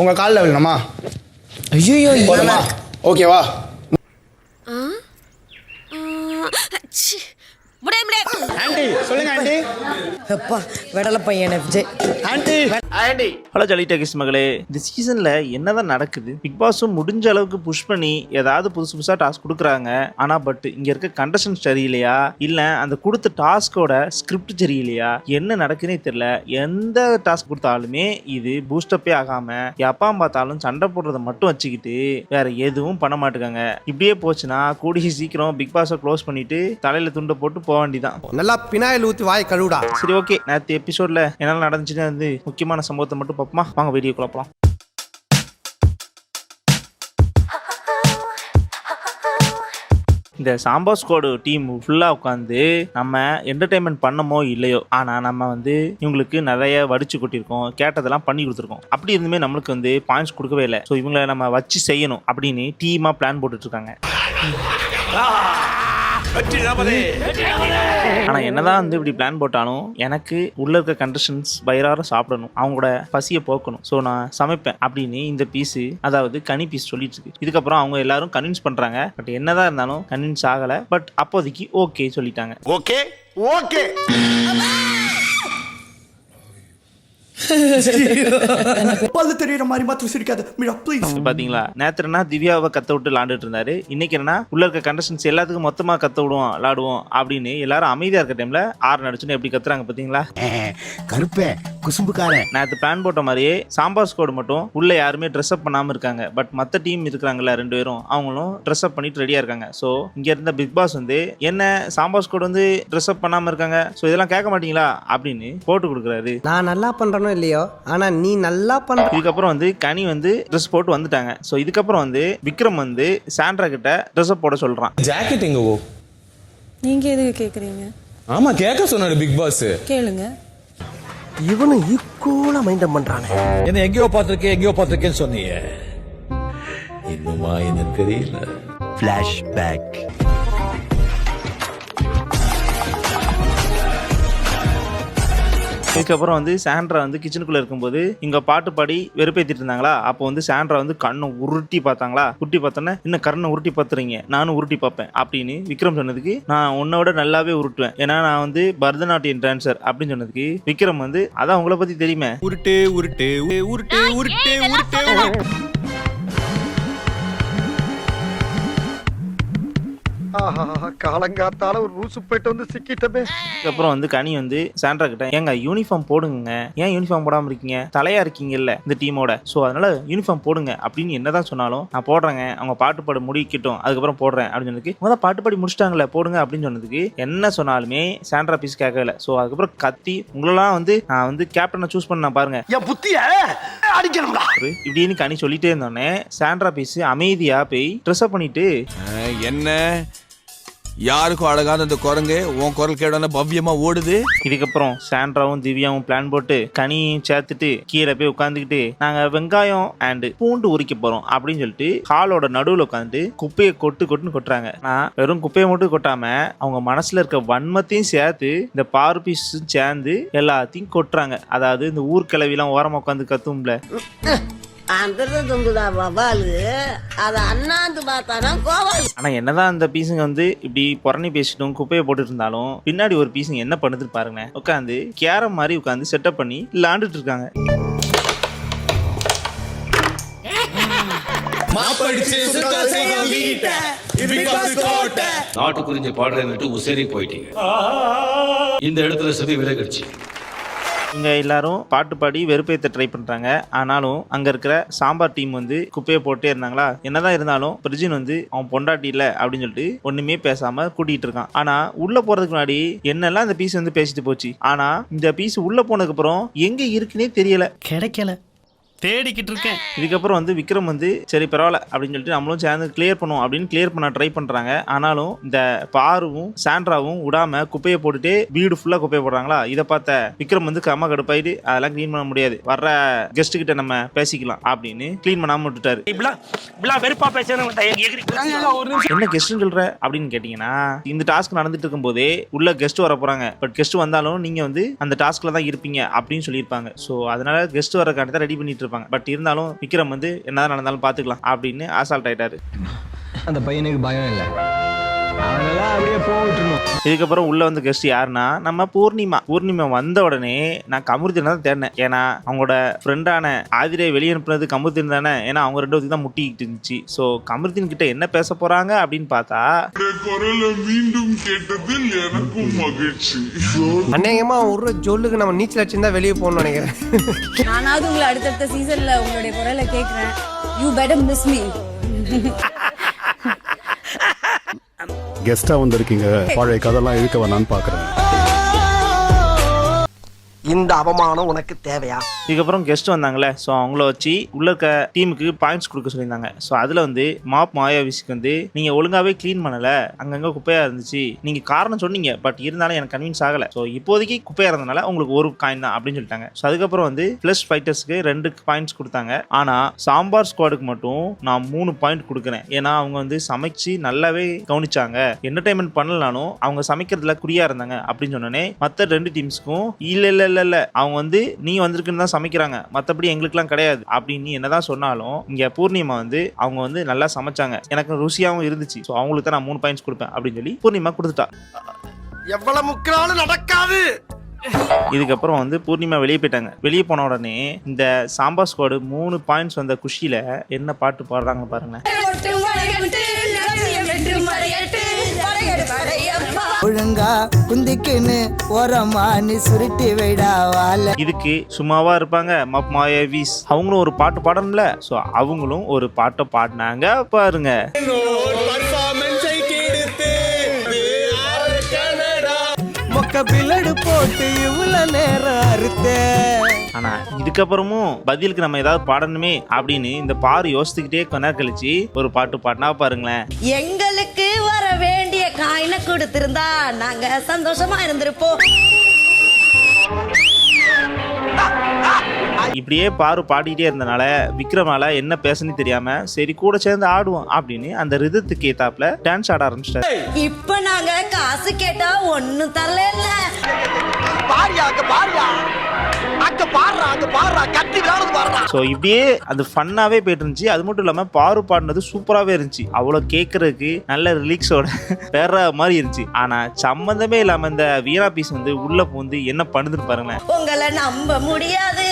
உங்க காலில் விழணுமா ஐயோ ஓகேவா முடியாது முடியாது ஆண்டி சொல்லுங்க ஆண்டி. அப்பா விடல பையன் Vijay aunty. Aunty. Hello jolly டேகிஸ் மகளே. இந்த சீசன்ல என்னதான் நடக்குது பிக் பாஸும் முடிஞ்ச அளவுக்கு புஷ் பண்ணி ஏதாவது புதுசு புதுசா டாஸ்க் கொடுக்குறாங்க. ஆனா பட் இங்க இருக்க கண்டஸ்டன் சரியில்லையா? இல்ல அந்த கொடுத்த டாஸ்கோட ஸ்கிரிப்ட் சரியில்லையா? என்ன நடக்குன்னே தெரியல. எந்த டாஸ்க் கொடுத்தாலுமே இது பூஸ்டப்பே ஆகாம எப்பா பார்த்தாலும் சண்டை போடுறதை மட்டும் வச்சுக்கிட்டு வேற எதுவும் பண்ண மாட்டேங்காங்க இப்படியே போச்சுன்னா கூடிய சீக்கிரம் பிக் பாஸை க்ளோஸ் பண்ணிட்டு தலையில துண்டை போட்டு போக வேண்டியதான் நல்லா பினாயில் ஊத்தி வாய் கழுவுடா. சரி ஓகே நேற்று எபிசோட்ல என்னால் நடந்துச்சுன்னு வந்து முக்கியமான சம்பவத்தை மட்டும் பார்ப்போமா? வாங்க வீடியோ குழப்பலாம் இந்த சாம்பார் ஸ்குவாடு டீம் ஃபுல்லாக உட்காந்து நம்ம என்டர்டைன்மெண்ட் பண்ணமோ இல்லையோ ஆனால் நம்ம வந்து இவங்களுக்கு நிறைய வடிச்சு கொட்டியிருக்கோம் கேட்டதெல்லாம் பண்ணி கொடுத்துருக்கோம். அப்படி இருந்துமே நம்மளுக்கு வந்து பாயிண்ட்ஸ் கொடுக்கவே இல்லை. ஸோ இவங்களை நம்ம வச்சு செய்யணும் அப்படின்னு டீமாக பிளான் போட்டுட்டு இருக்காங்க. ஆனால் என்னதான் வந்து இப்படி பிளான் போட்டாலும் எனக்கு உள்ள இருக்க கண்டிஷன்ஸ் வயிறார சாப்பிடணும். அவங்களோட பசியை போக்கணும். ஸோ நான் சமைப்பேன் அப்படின்னு இந்த பீஸு அதாவது கனி பீஸ் சொல்லிட்டு இருக்கு. இதுக்கப்புறம் அவங்க எல்லாரும் கன்வின்ஸ் பண்றாங்க. பட் என்னதான் இருந்தாலும் கன்வின்ஸ் ஆகல. பட் அப்போதைக்கு ஓகே சொல்லிட்டாங்க. ஓகே ஓகே பல்லு தெரியற மாதிரி மாத்திரம் சிரிக்காத மீரா ப்ளீஸ் பாத்தீங்களா? நேத்துனா திவ்யாவை கத்த விட்டு விளாண்டுட்டு இருந்தாரு. இன்னைக்கு என்னன்னா உள்ள இருக்க கண்டஸ்டன்ஸ் எல்லாத்துக்கும் மொத்தமா கத்த விடுவோம் விளாடுவோம் அப்படின்னு எல்லாரும் அமைதியா இருக்க டைம்ல ஆறு நடிச்சுன்னு எப்படி கத்துறாங்க பாத்தீங்களா? கருப்பே குசும்புக்காரன். நேற்று பிளான் போட்ட மாதிரியே சாம்பார் ஸ்கோடு மட்டும் உள்ள யாருமே ட்ரெஸ் அப் பண்ணாம இருக்காங்க. பட் மற்ற டீம் இருக்கிறாங்கல்ல ரெண்டு பேரும் அவங்களும் ட்ரெஸ் அப் பண்ணிட்டு ரெடியா இருக்காங்க. ஸோ இங்க இருந்த பிக் பாஸ் வந்து என்ன? சாம்பார் ஸ்கோடு வந்து ட்ரெஸ் அப் பண்ணாம இருக்காங்க? ஸோ இதெல்லாம் கேட்க மாட்டீங்களா? அப்படின்னு போட்டு கொடுக்குறாரு. நான் நல்லா பண்றேனோ இல்லையோ? ஆனா நீ நல்லா பண்ற இதுக்கப்புறம் வந்து கனி வந்து ட்ரெஸ் போட்டு வந்துட்டாங்க. ஸோ இதுக்கப்புறம் வந்து விக்ரம் வந்து சாண்ட்ரா கிட்ட ட்ரெஸ் அப் போட சொல்றான். ஜாக்கெட் எங்க ஓ நீங்க எதுக்கு கேக்குறீங்க? ஆமா கேட்க சொன்னாரு பிக் பாஸ் கேளுங்க. இவனும் ஈக்குவலா மைண்டம் பண்றானே. என்ன எங்கேயோ பார்த்திருக்கேன் எங்கேயோ பார்த்திருக்கேன்னு சொன்னீங்க இன்னுமா என்ன தெரியல. பிளாஷ்பேக் இதுக்கப்புறம் வந்து சாண்ட்ரா வந்து கிச்சனுக்குள்ள இருக்கும்போது இங்க பாட்டு பாடி வெறுப்பேத்திட்டு இருந்தாங்களா? அப்போ வந்து சாண்ட்ரா வந்து கண்ணை உருட்டி பார்த்தாங்களா? உருட்டி பார்த்தோன்னே இன்னும் கண்ணை உருட்டி பார்த்துறீங்க? நானும் உருட்டி பார்ப்பேன் அப்படின்னு விக்ரம் சொன்னதுக்கு நான் உன்னோட நல்லாவே உருட்டுவேன். ஏன்னா நான் வந்து பரதநாட்டியம் டான்சர் அப்படின்னு சொன்னதுக்கு விக்ரம் வந்து அதான் உங்களை பத்தி தெரியுமே. உருட்டு உருட்டு உருட்டு உருட்டு உருட்டு. காலங்காத்தால ஒரு ரூசு போயிட்டு வந்து சிக்கிட்டமே. அதுக்கப்புறம் வந்து கனி வந்து சாண்ட்ரா கிட்ட ஏங்க யூனிஃபார்ம் போடுங்க ஏன் யூனிஃபார்ம் போடாம இருக்கீங்க? தலையா இருக்கீங்கல்ல இந்த டீமோட. ஸோ அதனால யூனிஃபார்ம் போடுங்க அப்படின்னு என்னதான் சொன்னாலும் நான் போடுறேங்க. அவங்க பாட்டு பாட முடிக்கட்டும் அதுக்கப்புறம் போடுறேன் அப்படின்னு சொன்னதுக்கு அவங்க பாட்டு பாடி முடிச்சிட்டாங்களே போடுங்க அப்படின்னு சொன்னதுக்கு என்ன சொன்னாலுமே சாண்ட்ரா பீஸ் கேட்கல. ஸோ அதுக்கப்புறம் கத்தி உங்களெல்லாம் வந்து நான் வந்து கேப்டனை சூஸ் பண்ண பாருங்க. என் புத்திய அடிக்கணும்டா. இப்படின்னு கனி சொல்லிட்டே இருந்தோடனே சாண்ட்ரா பீஸ் அமைதியா போய் ட்ரெஸ் அப் பண்ணிட்டு என்ன? யாருக்கும் அழகான அந்த குரங்கு உன் குரல் கேடான பவ்யமா ஓடுது. இதுக்கப்புறம் சாண்ட்ராவும் திவ்யாவும் பிளான் போட்டு கனியும் சேர்த்துட்டு கீழே போய் உட்காந்துக்கிட்டு நாங்க வெங்காயம் அண்ட் பூண்டு உரிக்க போறோம் அப்படின்னு சொல்லிட்டு ஹாலோட நடுவில் உட்காந்துட்டு குப்பையை கொட்டு கொட்டுன்னு கொட்டுறாங்க. நான் வெறும் குப்பையை மட்டும் கொட்டாம அவங்க மனசுல இருக்க வன்மத்தையும் சேர்த்து இந்த பார்பீஸும் சேர்ந்து எல்லாத்தையும் கொட்டுறாங்க. அதாவது இந்த ஊர்க்கிழவிலாம் ஓரமா உட்காந்து கத்தும்ல. அந்த வவாலு அத அண்ணாந்து பார்த்தானா கோவாலு ஆனா என்னதான் அந்த பீஸுங்க வந்து இப்படி புறணி பேசிட்டும் குப்பையை இருந்தாலும் பின்னாடி ஒரு பீஸுங்க என்ன பண்ணுது பாருங்க உட்காந்து கேரம் மாதிரி உட்காந்து செட்டப் பண்ணி விளாண்டுட்டு இருக்காங்க நாட்டு குறிஞ்சி பாடுறேன்னுட்டு உசேரி போயிட்டீங்க. இந்த இடத்துல சதி விலகிடுச்சு. இங்க எல்லாரும் பாட்டு பாடி வெறுப்பேத்த ட்ரை பண்றாங்க. ஆனாலும் அங்க இருக்கிற சாம்பார் டீம் வந்து குப்பையை போட்டே இருந்தாங்களா? என்னதான் இருந்தாலும் பிரிஜின் வந்து அவன் பொண்டாட்டி இல்ல அப்படின்னு சொல்லிட்டு ஒண்ணுமே பேசாம கூட்டிட்டு இருக்கான். ஆனா உள்ள போறதுக்கு முன்னாடி என்னெல்லாம் அந்த பீஸ் வந்து பேசிட்டு போச்சு? ஆனா இந்த பீஸ் உள்ள போனதுக்கு அப்புறம் எங்க இருக்குன்னே தெரியல. கிடைக்கல. தேடிக்கிட்டு இருக்கேன். இதுக்கப்புறம் வந்து விக்ரம் வந்து சரி பரவாயில்ல அப்படின்னு சொல்லிட்டு நம்மளும் சேர்ந்து கிளியர் பண்ணுவோம் அப்படின்னு கிளியர் பண்ண ட்ரை பண்றாங்க. ஆனாலும் இந்த பாருவும் சாண்ட்ராவும் விடாம குப்பையை போட்டுட்டு வீடு ஃபுல்லா குப்பையை போடுறாங்களா? இதை பார்த்த விக்ரம் வந்து கம்ம கடுப்பாயிட்டு அதெல்லாம் க்ளீன் பண்ண முடியாது. வர்ற கெஸ்ட் கிட்ட நம்ம பேசிக்கலாம் அப்படின்னு க்ளீன் பண்ணாம விட்டுட்டாரு. என்ன கெஸ்ட் சொல்ற? அப்படின்னு கேட்டீங்கன்னா இந்த டாஸ்க் நடந்துட்டு இருக்கும்போதே உள்ள கெஸ்ட் வர போறாங்க. பட் கெஸ்ட் வந்தாலும் நீங்க வந்து அந்த டாஸ்க்ல தான் இருப்பீங்க அப்படின்னு சொல்லியிருப்பாங்க. ஸோ அதனால கெஸ்ட் வரக்காண்டி தான் ரெடி பண்ணிட்டு இருப்பாங்க வச்சிருப்பாங்க பட் இருந்தாலும் விக்ரம் வந்து என்னதான் நடந்தாலும் பாத்துக்கலாம் அப்படின்னு அசால்ட் ஆயிட்டாரு. அந்த பையனுக்கு பயம் இல்லை. அவனெல்லாம் அப்படியே போட்டுருணும் இதுக்கப்புறம் உள்ள வந்து கெஸ்ட் யாருன்னா நம்ம பூர்ணிமா. பூர்ணிமா வந்த உடனே நான் கமுருத்தின் தான் தேடினேன். ஏன்னா அவங்களோட ஃப்ரெண்டான ஆதிரை வெளியே அனுப்புனது கமுருத்தின் தானே. ஏன்னா அவங்க ரெண்டு தான் முட்டிக்கிட்டு இருந்துச்சு. ஸோ கமுருத்தின் கிட்ட என்ன பேச போறாங்க அப்படின்னு பார்த்தா அநேகமா ஒரு ஜொல்லுக்கு நம்ம நீச்சல் அடிச்சிருந்தா வெளியே போகணும்னு நினைக்கிறேன். நானாவது உங்களை அடுத்தடுத்த சீசன்ல உங்களுடைய குரலை கேட்கிறேன். யூ பெட்டர் மிஸ் மீ கெஸ்டா வந்திருக்கீங்க. பழைய கதெல்லாம் இழுக்க வேணான்னு பாக்குறேன் இந்த அவமானம் உனக்கு தேவையா? இதுக்கப்புறம் கெஸ்ட் வந்தாங்களே ஸோ அவங்கள வச்சு உள்ள இருக்க டீமுக்கு பாயிண்ட்ஸ் கொடுக்க சொல்லியிருந்தாங்க. ஸோ அதில் வந்து மாப் மாயாவிஸ்க்கு வந்து நீங்கள் ஒழுங்காகவே க்ளீன் பண்ணலை. அங்கங்கே குப்பையாக இருந்துச்சு. நீங்கள் காரணம் சொன்னீங்க பட் இருந்தாலும் எனக்கு கன்வின்ஸ் ஆகலை. ஸோ இப்போதைக்கு குப்பையாக இருந்தனால உங்களுக்கு ஒரு காயின் தான் அப்படின்னு சொல்லிட்டாங்க. ஸோ அதுக்கப்புறம் வந்து ப்ளஸ் ஃபைட்டர்ஸ்க்கு ரெண்டு பாயிண்ட்ஸ் கொடுத்தாங்க. ஆனால் சாம்பார் ஸ்குவாடுக்கு மட்டும் நான் மூணு பாயிண்ட் கொடுக்குறேன். ஏன்னா அவங்க வந்து சமைச்சு நல்லாவே கவனிச்சாங்க. என்டர்டைன்மெண்ட் பண்ணலனாலும் அவங்க சமைக்கிறதுல குறியாக இருந்தாங்க அப்படின்னு சொன்னோன்னே மற்ற ரெண்டு டீம்ஸ்க்கும் இல்லை இல்லை இல்லை இல்ல அவங்க வந்து நீ வந்திருக்குன்னு தான் சமைக்கிறாங்க. மற்றபடி எங்களுக்குலாம் கிடையாது. அப்படின்னு நீ என்னதான் சொன்னாலும் இங்க பூர்ணிமா வந்து அவங்க வந்து நல்லா சமைச்சாங்க. எனக்கு ருசியாவும் இருந்துச்சு. ஸோ அவங்களுக்கு தான் நான் மூணு பாயிண்ட்ஸ் கொடுப்பேன் அப்படின்னு சொல்லி பூர்ணிமா கொடுத்துட்டா. எவ்வளவு முக்கினாலும் நடக்காது! இதுக்கப்புறம் வந்து பூர்ணிமா வெளியே போயிட்டாங்க. வெளியே போன உடனே இந்த சாம்பார் ஸ்குவாடு மூணு பாயிண்ட்ஸ் வந்த குஷியில என்ன பாட்டு பாடுறாங்க பாருங்க ஒழுங்கா குந்திக்குன்னு ஓரமா நீ சுருட்டி வைடா வாழ. இதுக்கு சும்மாவா இருப்பாங்க மப் மாயாவிஸ். அவங்களும் ஒரு பாட்டு பாடணும்ல. ஸோ அவங்களும் ஒரு பாட்டை பாடினாங்க பாருங்க. மொக்க பில்லடு போட்டு இவ்வளவு நேரம் அறுத்தேன் ஆனா இதுக்கப்புறமும் பதிலுக்கு நம்ம ஏதாவது பாடணுமே அப்படின்னு இந்த பாரு யோசிச்சுக்கிட்டே கொஞ்ச நேரம் கழிச்சு ஒரு பாட்டு பாடினா பாருங்களேன். வர காயினை கொடுத்திருந்தா நாங்க சந்தோஷமா இருந்திருப்போம். இப்படியே பாரு பாடிக்கிட்டே இருந்தனால விக்ரமால என்ன பேசுன்னு தெரியாம சரி கூட சேர்ந்து ஆடுவோம் அப்படின்னு அந்த ரிதத்துக்கு ஏத்தாப்புல டான்ஸ் ஆட ஆரம்பிச்சிட்டாரு. இப்ப நாங்க காசு கேட்டா ஒண்ணும் தரல பாடுறா அங்க பாடுறா கத்தி விளையாடுறது பாடுறா. ஸோ இப்படியே அது ஃபன்னாவே போயிட்டு இருந்துச்சு அது மட்டும் இல்லாம பாரு பாடினது சூப்பராகவே இருந்துச்சு. அவ்வளோ கேட்கறதுக்கு நல்ல ரிலீக்ஸோட வேற மாதிரி இருந்துச்சு. ஆனா சம்மந்தமே இல்லாம இந்த வீணா பீஸ் வந்து உள்ள பூந்து என்ன பண்ணுதுன்னு பாருங்களேன். உங்களை நம்ப முடியாது.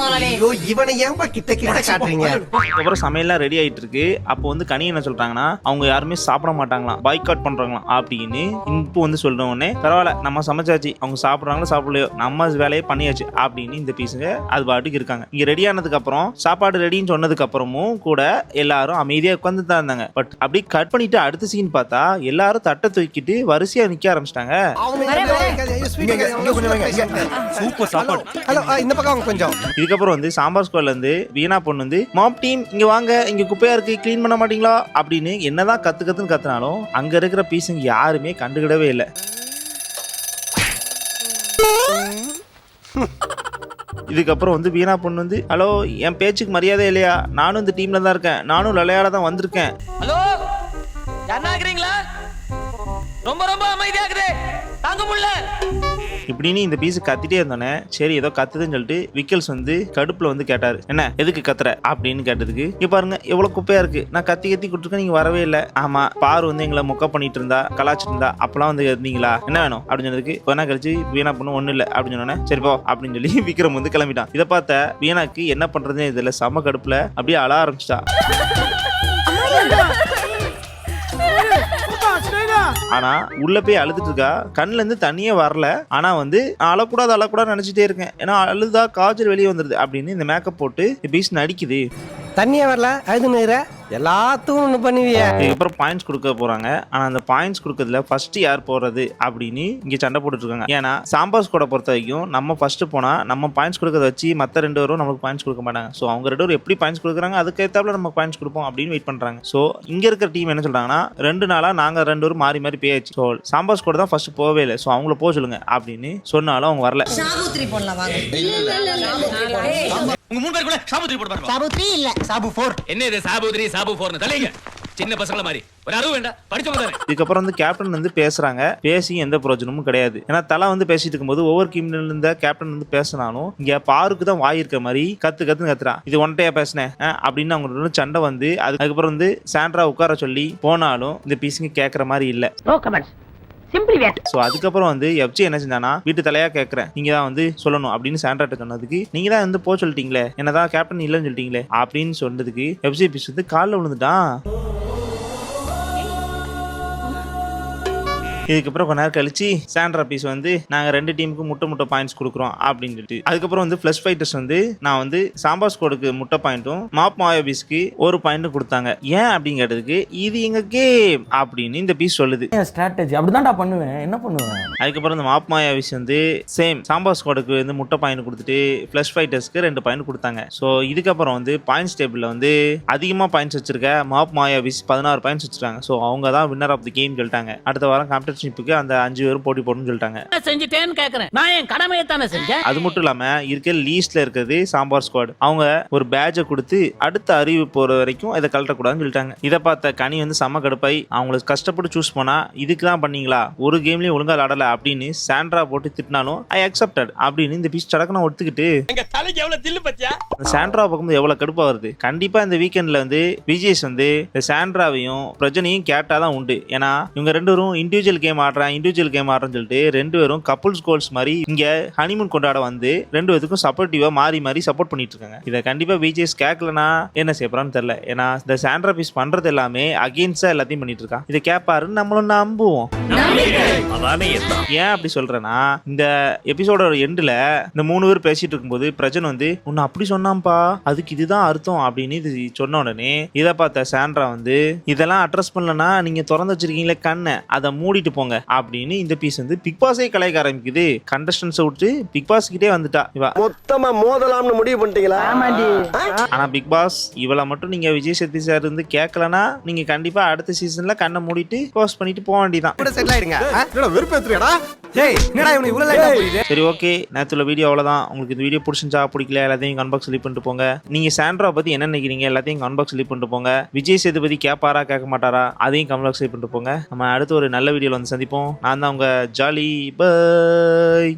ஐயோ இவனை ஏன்பா கிட்ட கிட்ட காட்டுறீங்க? அதுக்கப்புறம் சமையல்லாம் ரெடி ஆயிட்டு இருக்கு அப்போ வந்து கனி என்ன சொல்றாங்கன்னா அவங்க யாருமே சாப்பிட மாட்டாங்களாம். பாய்காட் பண்றாங்களாம். அப்படின்னு இப்போ வந்து சொல்ற உடனே பரவாயில்ல நம்ம சமைச்சாச்சு. அவங்க சாப்பிடுறாங்களோ சாப்பிடலையோ நம்ம வேலையை பண்ணியாச்சு. அப்படின்னு இந்த பீஸுங்க அது பாட்டுக்கு இருக்காங்க. இங்க ரெடி ஆனதுக்கு அப்புறம் சாப்பாடு ரெடின்னு சொன்னதுக்கு அப்புறமும் கூட எல்லாரும் அமைதியா உட்காந்து தான் இருந்தாங்க. பட் அப்படி கட் பண்ணிட்டு அடுத்த சீன் பார்த்தா எல்லாரும் தட்டை தூக்கிட்டு வரிசையா நிக்க ஆரம்பிச்சிட்டாங்க. சூப்பர் சாப்பாடு. ஹலோ இந்த பக்கம் கொஞ்சம். இதுக்கப்புறம் வந்து சாம்பார் ஸ்குவாட்ல இருந்து வீணா பொண்ணு வந்து மாப் டீம் இங்க வாங்க இங்க குப்பையா இருக்கு க்ளீன் பண்ண மாட்டீங்களா? அப்படின்னு என்னதான் கத்து கத்துன்னு கத்துனாலும் அங்க இருக்கிற பீஸுங்க யாருமே கண்டுக்கிடவே இல்லை. இதுக்கப்புறம் வந்து வீணா பொண்ணு வந்து ஹலோ என் பேச்சுக்கு மரியாதை இல்லையா? நானும் இந்த டீம்ல தான் இருக்கேன். நானும் விளையாட தான் வந்திருக்கேன். ஹலோ யாருனாக்குறீங்களா ரொம்ப ரொம்ப அமைதியாக்குது. தாங்க முடியல. இப்படின்னு இந்த பீஸ் கத்திட்டே இருந்தோன்னே சரி ஏதோ கத்துதுன்னு சொல்லிட்டு விக்கல்ஸ் வந்து கடுப்புல வந்து கேட்டாரு. என்ன எதுக்கு கத்துற? அப்படின்னு கேட்டதுக்கு இங்க பாருங்க எவ்வளவு குப்பையா இருக்கு. நான் கத்தி கத்தி கொடுத்துருக்கேன் நீங்க வரவே இல்லை. ஆமா பாரு வந்து எங்களை மொக்க பண்ணிட்டு இருந்தா கலாச்சிட்டு இருந்தா அப்பெல்லாம் வந்து இருந்தீங்களா? என்ன வேணும்? அப்படின்னு சொன்னதுக்கு நேரம் கழிச்சு வீணா பொண்ணு ஒண்ணு இல்ல. அப்படின்னு சொன்னோன்னே சரி போ அப்படின்னு சொல்லி விக்ரம் வந்து கிளம்பிட்டான். இதை பார்த்த வீணாக்கு என்ன பண்றதுன்னு இதுல செம கடுப்புல அப்படியே அழ ஆரம்பிச்சிட்டா. ஆனா உள்ள போய் அழுதுட்டு இருக்கா? கண்ணுல இருந்து தண்ணியே வரல. ஆனா வந்து நான் அழக்கூடாது அழக்கூடாது நினைச்சிட்டே இருக்கேன். ஏன்னா அழுதா காய்ச்சல் வெளியே வந்துருது அப்படின்னு இந்த மேக்கப் போட்டு பீஸ் நடிக்குது. தண்ணியே வரல அழுது நேர எல்லாத்துக்கும் ஒண்ணு பண்ணுவிய. இதுக்கப்புறம் பாயிண்ட்ஸ் கொடுக்க போறாங்க. ஆனா அந்த பாயிண்ட்ஸ் கொடுக்கறதுல ஃபர்ஸ்ட் யார் போறது அப்படின்னு இங்க சண்டை போட்டுட்டு இருக்காங்க. ஏன்னா சாம்பார் ஸ்கோட பொறுத்த வரைக்கும் நம்ம ஃபர்ஸ்ட் போனா நம்ம பாயிண்ட்ஸ் கொடுக்கறத வச்சு மத்த ரெண்டு பேரும் நமக்கு பாயிண்ட்ஸ் கொடுக்க மாட்டாங்க. ஸோ அவங்க ரெண்டு பேரும் எப்படி பாயிண்ட்ஸ் கொடுக்குறாங்க அதுக்கு ஏத்தாப்புல நம்ம பாயிண்ட்ஸ் கொடுப்போம் அப்படின்னு வெயிட் பண்றாங்க. ஸோ இங்க இருக்கிற டீம் என்ன சொல்றாங்கன்னா ரெண்டு நாளா நாங்க ரெண்டு பேரும் மாறி மாறி பேயாச்சு ஸோ சாம்பார் ஸ்கோட தான் ஃபர்ஸ்ட் போகவே இல்லை. ஸோ அவங்கள போக சொல்லுங்க அப்படின்னு சொன்னாலும் அவங்க வரல. உங்க மூணு பேருக்குள்ள சாபுத்திரி போட்டு பாருங்க சாபுத்திரி இல்ல சாபு போர் என்ன இது சாபுத்திரி சாபு போர்னு தலைங்க. சின்ன பசங்கள மாதிரி. ஒரு அறிவு வேண்டாம். படிச்சவங்க தானே. இதுக்கப்புறம் வந்து கேப்டன் வந்து பேசுறாங்க. பேசி எந்த பிரயோஜனமும் கிடையாது. ஏன்னா தலா வந்து பேசிட்டு இருக்கும்போது ஒவ்வொரு டீம்ல இருந்த கேப்டன் வந்து பேசினாலும் இங்க பாருக்கு தான் வாய் இருக்க மாதிரி கத்து கத்துன்னு கத்துறான் இது ஒன்றையா பேசினேன் அப்படின்னு அவங்க சண்டை வந்து அது- அதுக்கப்புறம் வந்து சாண்ட்ரா உட்கார சொல்லி போனாலும் இந்த பீஸுங்க கேட்கற மாதிரி இல்ல. சிம்பிளி வேட் ஸோ அதுக்கப்புறம் வந்து எஃப்ஜி என்ன செஞ்சானா வீட்டு தலையா கேட்கறேன் நீங்க தான் வந்து சொல்லணும் அப்படின்னு சாண்ட்ராட்ட சொன்னதுக்கு நீங்க தான் வந்து போ சொல்லிட்டீங்களே. என்னதான் கேப்டன் இல்லைன்னு சொல்லிட்டீங்களே. அப்படின்னு சொன்னதுக்கு எஃப்ஜி பிஸ் வந்து காலில் விழுந்துட்டான். இதுக்கப்புறம் கொஞ்ச நேரம் கழிச்சு சாண்ட்ரா பீஸ் வந்து நாங்க ரெண்டு டீமுக்கு முட்டை முட்டை பாயிண்ட்ஸ் கொடுக்குறோம் அப்படின்னு சொல்லிட்டு. அதுக்கப்புறம் வந்து ஃபிளஷ் ஃபைட்டர்ஸ் வந்து நான் வந்து சாம்பார் ஸ்கோடுக்கு முட்டை பாயிண்ட்டும் மாப் மாயா பீஸ்க்கு ஒரு பாயிண்ட்டும் கொடுத்தாங்க. ஏன் அப்படின்னு கேட்டதுக்கு இது எங்க கேம் அப்படின்னு இந்த பீஸ் சொல்லுது. ஸ்ட்ராட்டஜி அப்படிதான்டா பண்ணுவேன். என்ன பண்ணுவேன்? அதுக்கப்புறம் இந்த மாப் மாயா விஷ் வந்து சேம் சாம்பார் ஸ்குவாடுக்கு வந்து முட்டை பாயிண்ட் கொடுத்துட்டு ஃப்ளஷ் ஃபைட்டர்ஸ்க்கு ரெண்டு பாயிண்ட் கொடுத்தாங்க. ஸோ இதுக்கப்புறம் வந்து பாயிண்ட்ஸ் டேபிளில் வந்து அதிகமாக பாயிண்ட்ஸ் வச்சிருக்க மாப் மாயா விஷ் பதினாறு பாயிண்ட்ஸ் வச்சிருக்காங்க. ஸோ அவங்க தான் வின்னர் ஆஃப் தி கேம் சொல்லிட்டாங்க. அடுத்த வாரம் காம்படிஷன்ஷிப்புக்கு அந்த அஞ்சு பேரும் போட்டி போடணும்னு சொல்லிட்டாங்க. செஞ்சுட்டேன்னு கேக்குறேன். நான் என் கடமையை தானே செஞ்சேன்? அது மட்டும் இல்லாமல் இருக்க லீஸ்ட்ல இருக்கிறது சாம்பார் ஸ்குவாட் அவங்க ஒரு பேட்சை கொடுத்து அடுத்த அறிவு போகிற வரைக்கும் இதை கழட்டக்கூடாதுன்னு சொல்லிட்டாங்க. இதை பார்த்த கனி வந்து செம்ம கடுப்பாய் அவங்களுக்கு கஷ்டப்பட்டு சூஸ் பண்ணா இதுக்கு தான் பண்ணீங்களா? ஒரு கேம்லயும் ஒழுங்கா விளாடல அப்படின்னு சாண்ட்ரா போட்டு திட்டினாலும் ஐ அக்செப்டட் அப்படின்னு இந்த பீஸ் சடக்குன்னு ஒத்துக்கிட்டு எங்க தலைக்கு எவ்வளவு தில்லு பத்தியா? அந்த சாண்ட்ரா பார்க்கும்போது எவ்வளவு கடுப்பா வருது. கண்டிப்பா இந்த வீக்கெண்ட்ல வந்து விஜய்ஸ் வந்து இந்த சாண்ட்ராவையும் பிரஜனையும் கேட்டாதான் உண்டு. ஏன்னா இவங்க ரெண்டு பேரும் இண்டிவிஜுவல் கேம் ஆடுறேன் இண்டிவிஜுவல் கேம் ஆடுறேன்னு சொல்லிட்டு ரெண்டு பேரும் கப்புள்ஸ் கோல்ஸ் மாதிரி இங்க ஹனிமூன் கொண்டாட வந்து ரெண்டு பேருக்கும் சப்போர்ட்டிவா மாறி மாறி சப்போர்ட் பண்ணிட்டு இருக்காங்க. இதை கண்டிப்பா விஜய்ஸ் கேட்கலனா என்ன செய்யறான்னு தெரியல. ஏன்னா இந்த சாண்ட்ரா பீஸ் பண்றது எல்லாமே அகெயின்ஸ்டா எல்லாத்தையும் பண்ணிட்டு இருக்கான். இதை கேட்பாருன்னு நம்மளும் நம்புவோம். ஏன் அப்படி சொல்றேன்னா இந்த எபிசோட எண்ட்ல இந்த மூணு பேர் பேசிட்டு இருக்கும்போது பிரஜன் வந்து உன்னை அப்படி சொன்னான்ப்பா. அதுக்கு இதுதான் அர்த்தம் அப்படின்னு இது சொன்ன உடனே இதை பார்த்த சாண்ட்ரா வந்து இதெல்லாம் அட்ரஸ் பண்ணலன்னா நீங்க திறந்து வச்சிருக்கீங்களே கண்ணை. அதை மூடிட்டு போங்க அப்படின்னு இந்த பீஸ் வந்து பிக் பாஸே கலாய்க்க ஆரம்பிக்குது. கண்டஸ்டன்ஸை விட்டு பிக் பாஸ் கிட்டே வந்துட்டா இவ. மொத்தமா மோதலாம்னு முடிவு பண்ணிட்டீங்களா? ஆனா பிக் பாஸ் இவளை மட்டும் நீங்க விஜய் சேத்தி சார் இருந்து கேட்கலனா நீங்க கண்டிப்பா அடுத்த சீசன்ல கண்ணை மூடிட்டு க்ளோஸ் பண்ணிட்டு போக வேண்டியதான் செட்டில் ஆயிருங்க வெறுப்பேத்துறியாடா ஏய் என்னடா இவனுக்கு இவ்வளவு லைட்டா புரியுது சரி ஓகே நேற்றுள்ள வீடியோ அவ்வளோதான் உங்களுக்கு இந்த வீடியோ பிடிச்சிருந்தா பிடிக்கல எல்லாத்தையும் கன்பாக்ஸ் ஸ்லிப் பண்ணிட்டு போங்க. நீங்கள் சாண்ட்ரா பற்றி என்ன நினைக்கிறீங்க எல்லாத்தையும் கன்பாக்ஸ் ஸ்லிப் பண்ணிட்டு போங்க. விஜய் சேதுபதி கேட்பாரா கேட்க மாட்டாரா அதையும் கன்பாக்ஸ் ஸ்லிப் பண்ணிட்டு போங்க. நம்ம அடுத்து ஒரு நல்ல வீடியோவில் வந்து சந்திப்போம். நான் தான் உங்கள் ஜாலி பை